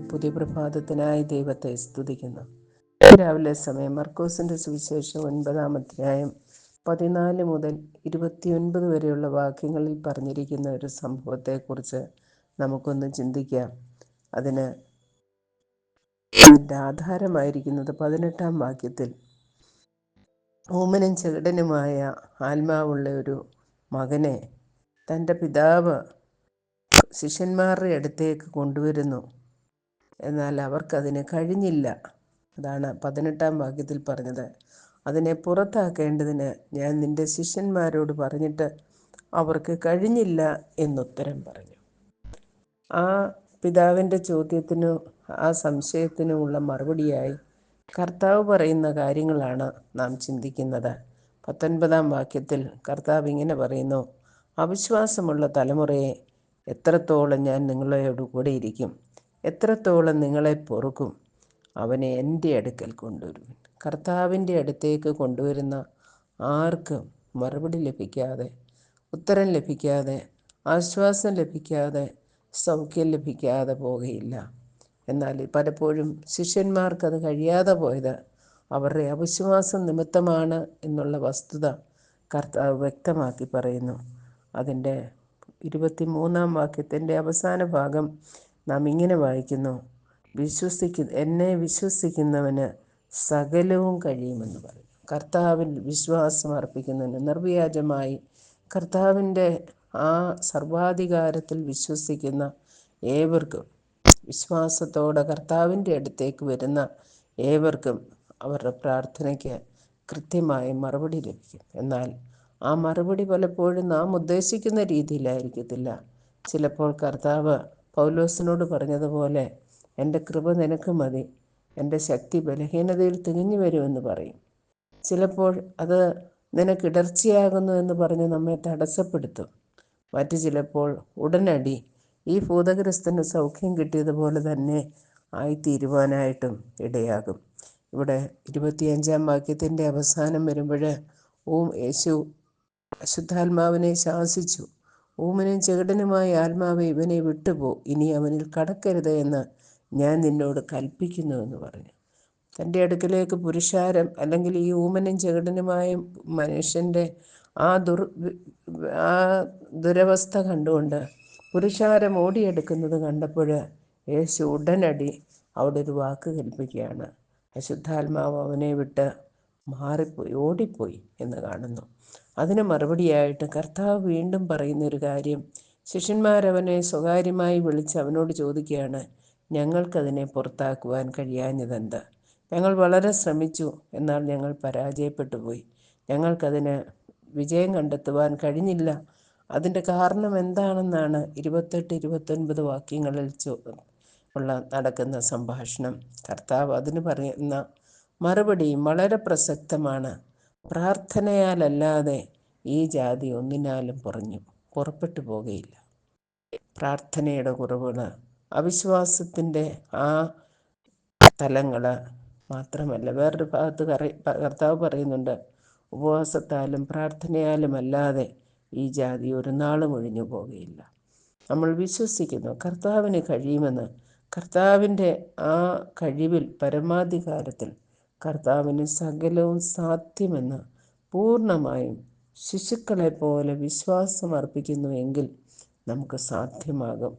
പുതിയ പ്രഭാതത്തിനായി ദൈവത്തെ സ്തുതിക്കുന്നു. രാവിലെ സമയം മർക്കോസിന്റെ സുവിശേഷം ഒൻപതാം അധ്യായം പതിനാല് മുതൽ ഇരുപത്തിയൊൻപത് വരെയുള്ള വാക്യങ്ങളിൽ പറഞ്ഞിരിക്കുന്ന ഒരു സംഭവത്തെക്കുറിച്ച് നമുക്കൊന്ന് ചിന്തിക്കാം. അതിന് അതിന്റെ ആധാരമായിരിക്കുന്നത് പതിനെട്ടാം വാക്യത്തിൽ ഓമനും ചെകടനുമായ ആത്മാവുള്ള ഒരു മകനെ തന്റെ പിതാവ് ശിഷ്യന്മാരുടെ അടുത്തേക്ക് കൊണ്ടുവരുന്നു. എന്നാൽ അവർക്കതിന് കഴിഞ്ഞില്ല. അതാണ് പതിനെട്ടാം വാക്യത്തിൽ പറഞ്ഞത്. അതിനെ പുറത്താക്കേണ്ടതിന് ഞാൻ നിന്റെ ശിഷ്യന്മാരോട് പറഞ്ഞിട്ട് അവർക്ക് കഴിഞ്ഞില്ല എന്നുത്തരം പറഞ്ഞു. ആ പിതാവിന്റെ ചോദ്യത്തിനു ആ സംശയത്തിനുമുള്ള മറുപടിയായി കർത്താവ് പറയുന്ന കാര്യങ്ങളാണ് നാം ചിന്തിക്കുന്നത്. പത്തൊൻപതാം വാക്യത്തിൽ കർത്താവ് ഇങ്ങനെ പറയുന്നു അവിശ്വാസമുള്ള തലമുറയെ എത്രത്തോളം ഞാൻ നിങ്ങളോട് കൂടെ ഇരിക്കും? എത്രത്തോളം നിങ്ങളെ പൊറുക്കും അവനെ എന്റെ അടുക്കൽ കൊണ്ടുവരും കർത്താവിന്റെ അടുത്തേക്ക് കൊണ്ടുവരുന്ന ആർക്കും മറുപടി ലഭിക്കാതെ ഉത്തരം ലഭിക്കാതെ ആശ്വാസം ലഭിക്കാതെ സൗഖ്യം ലഭിക്കാതെ പോകുകയില്ല എന്നാൽ പലപ്പോഴും ശിഷ്യന്മാർക്കത് കഴിയാതെ പോയത് അവരുടെ അവിശ്വാസം നിമിത്തമാണ് എന്നുള്ള വസ്തുത കർത്താവ് വ്യക്തമാക്കി പറയുന്നു. അതിന്റെ ഇരുപത്തി മൂന്നാം വാക്യത്തിന്റെ അവസാന ഭാഗം നാം ഇങ്ങനെ വായിക്കുന്നു. വിശ്വസിക്കു എന്നെ വിശ്വസിക്കുന്നവന് സകലവും കഴിയുമെന്ന് പറയും കർത്താവിൽ വിശ്വാസം അർപ്പിക്കുന്നവന് നിർവ്യാജമായി കർത്താവിന്റെ ആ സർവാധികാരത്തിൽ വിശ്വസിക്കുന്ന ഏവർക്കും വിശ്വാസത്തോടെ കർത്താവിന്റെ അടുത്തേക്ക് വരുന്ന ഏവർക്കും അവരുടെ പ്രാർത്ഥനയ്ക്ക് കൃത്യമായി മറുപടി ലഭിക്കും. എന്നാൽ ആ മറുപടി പലപ്പോഴും നാം ഉദ്ദേശിക്കുന്ന രീതിയിലായിരിക്കത്തില്ല. ചിലപ്പോൾ കർത്താവ് പൗലോസിനോട് പറഞ്ഞതുപോലെ എന്റെ കൃപ നിനക്ക് മതി. എന്റെ ശക്തി ബലഹീനതയിൽ തികഞ്ഞു വരുമെന്ന് പറയും. ചിലപ്പോൾ അത് നിനക്ക് ഇടർച്ചയാകുന്നു എന്ന് പറഞ്ഞ് നമ്മെ തടസ്സപ്പെടുത്തും. മറ്റു ചിലപ്പോൾ ഉടനടി ഈ ഭൂതഗ്രസ്തന് സൗഖ്യം കിട്ടിയതുപോലെ തന്നെ ആയിത്തീരുവാനായിട്ടും ഇടയാകും. ഇവിടെ ഇരുപത്തിയഞ്ചാം വാക്യത്തിന്റെ അവസാനം വരുമ്പോൾ ഓം യേശു അശുദ്ധാത്മാവിനെ ശാസിച്ചു. ഊമനും ചെകിടനുമായ ആത്മാവ് ഇവനെ വിട്ടുപോ. ഇനി അവനിൽ കടക്കരുത് എന്ന് ഞാൻ നിന്നോട് കൽപ്പിക്കുന്നു എന്ന് പറഞ്ഞു. തന്റെ അടുക്കലേക്ക് പുരുഷാരം അല്ലെങ്കിൽ ഈ ഊമനും ചെകിടനുമായ മനുഷ്യന്റെ ആ ദുർ ആ ദുരവസ്ഥ കണ്ടുകൊണ്ട് പുരുഷാരം ഓടിയെടുക്കുന്നത് കണ്ടപ്പോൾ യേശു ഉടനടി അവിടെ ഒരു വാക്ക് കൽപ്പിക്കുകയാണ്. അശുദ്ധാത്മാവ് അവനെ വിട്ട് മാറിപ്പോയി ഓടിപ്പോയി എന്ന് കാണുന്നു. അതിന് മറുപടിയായിട്ട് കർത്താവ് വീണ്ടും പറയുന്ന ഒരു കാര്യം ശിഷ്യന്മാരവനെ സ്വകാര്യമായി വിളിച്ച് അവനോട് ചോദിക്കുകയാണ് ഞങ്ങൾക്കതിനെ പുറത്താക്കുവാൻ കഴിയാഞ്ഞതെന്ത്? ഞങ്ങൾ വളരെ ശ്രമിച്ചു എന്നാൽ ഞങ്ങൾ പരാജയപ്പെട്ടു പോയി ഞങ്ങൾക്കതിന് വിജയം കണ്ടെത്തുവാൻ കഴിഞ്ഞില്ല. അതിന്റെ കാരണം എന്താണെന്നാണ് ഇരുപത്തെട്ട് ഇരുപത്തൊൻപത് വാക്യങ്ങളിൽ ഉള്ള നടക്കുന്ന സംഭാഷണം. കർത്താവ് അതിന് പറയുന്ന മറുപടിയും വളരെ പ്രസക്തമാണ്. പ്രാർത്ഥനയാലല്ലാതെ ഈ ജാതി ഒന്നിനാലും പറഞ്ഞു പുറപ്പെട്ടു പോകുകയില്ല പ്രാർത്ഥനയുടെ കുറവുകൾ അവിശ്വാസത്തിന്റെ ആ തലങ്ങൾ മാത്രമല്ല വേറൊരു ഭാഗത്ത് കർത്താവ് പറയുന്നുണ്ട് ഉപവാസത്താലും പ്രാർത്ഥനയാലും അല്ലാതെ ഈ ജാതി ഒരു നാളും ഒഴിഞ്ഞു പോകുകയില്ല നമ്മൾ വിശ്വസിക്കുന്നു കർത്താവിന് കഴിയുമെന്ന്. കർത്താവിന്റെ ആ കഴിവിൽ പരമാധികാരത്തിൽ കർത്താവിന് സകലവും സാധ്യമെന്ന് പൂർണമായും ശിശുക്കളെ പോലെ വിശ്വാസം അർപ്പിക്കുന്നുവെങ്കിൽ നമുക്ക് സാധ്യമാകും.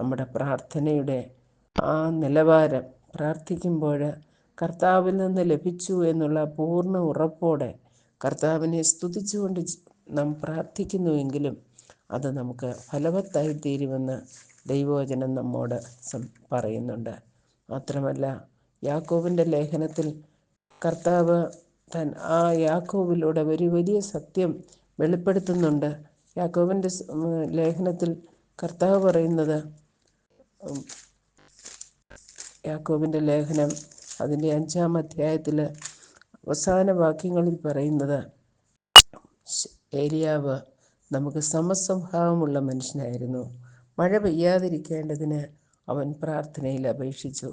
നമ്മുടെ പ്രാർത്ഥനയുടെ ആ നിലവാരം പ്രാർത്ഥിക്കുമ്പോൾ കർത്താവിൽ നിന്ന് ലഭിച്ചു എന്നുള്ള പൂർണ ഉറപ്പോടെ കർത്താവിനെ സ്തുതിച്ചുകൊണ്ട് നാം പ്രാർത്ഥിക്കുന്നുവെങ്കിലും അത് നമുക്ക് ഫലവത്തായി തീരുമെന്ന് ദൈവവചനം നമ്മോട് പറയുന്നുണ്ട്. മാത്രമല്ല യാക്കോബിന്റെ ലേഖനത്തിൽ കർത്താവ് തൻ ആ യാക്കോബിലൂടെ ഒരു വലിയ സത്യം വെളിപ്പെടുത്തുന്നുണ്ട്. യാക്കോബിന്റെ ലേഖനത്തിൽ കർത്താവ് പറയുന്നത് യാക്കോബിന്റെ ലേഖനം അതിന്റെ അഞ്ചാം അധ്യായത്തിൽ അവസാന വാക്യങ്ങളിൽ പറയുന്നത് ഏലിയാവ് നമുക്ക് സമസ്വഭാവമുള്ള മനുഷ്യനായിരുന്നു. മഴ പെയ്യാതിരിക്കേണ്ടതിന് അവൻ പ്രാർത്ഥനയിൽ അപേക്ഷിച്ചു.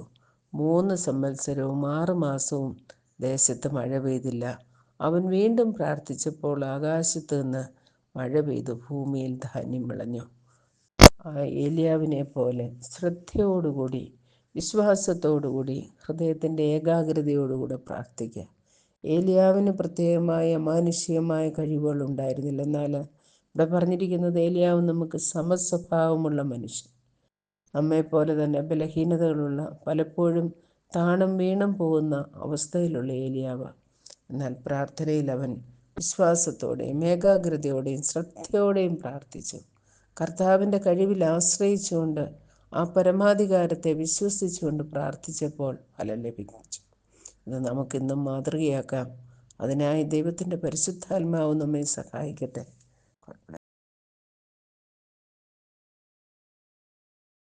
മൂന്ന് സംവത്സരവും ആറ് മാസവും ദേശത്ത് മഴ പെയ്തില്ല. അവൻ വീണ്ടും പ്രാർത്ഥിച്ചപ്പോൾ ആകാശത്ത് നിന്ന് മഴ പെയ്തു. ഭൂമിയിൽ ധാന്യം വിളഞ്ഞു. ആ ഏലിയാവിനെ പോലെ ശ്രദ്ധയോടുകൂടി വിശ്വാസത്തോടുകൂടി ഹൃദയത്തിന്റെ ഏകാഗ്രതയോടുകൂടെ പ്രാർത്ഥിക്കുക ഏലിയാവിന് പ്രത്യേകമായ മാനുഷികമായ കഴിവുകൾ ഉണ്ടായിരുന്നില്ല. എന്നാൽ ഇവിടെ പറഞ്ഞിരിക്കുന്നത് ഏലിയാവ് നമുക്ക് സമസ്വഭാവമുള്ള മനുഷ്യൻ. നമ്മെപ്പോലെ തന്നെ ബലഹീനതകളുള്ള പലപ്പോഴും താണം വീണും പോകുന്ന അവസ്ഥയിലുള്ള ഏലിയാവ്. എന്നാൽ പ്രാർത്ഥനയിൽ അവൻ വിശ്വാസത്തോടെയും ഏകാഗ്രതയോടെയും ശ്രദ്ധയോടെയും പ്രാർത്ഥിച്ചു. കർത്താവിന്റെ കഴിവിൽ ആശ്രയിച്ചുകൊണ്ട് ആ പരമാധികാരത്തെ വിശ്വസിച്ചുകൊണ്ട് പ്രാർത്ഥിച്ചപ്പോൾ ഫലം ലഭിച്ചു. ഇത് നമുക്കിന്നും മാതൃകയാക്കാം. അതിനായി ദൈവത്തിന്റെ പരിശുദ്ധാത്മാവ് നമ്മെ സഹായിക്കട്ടെ.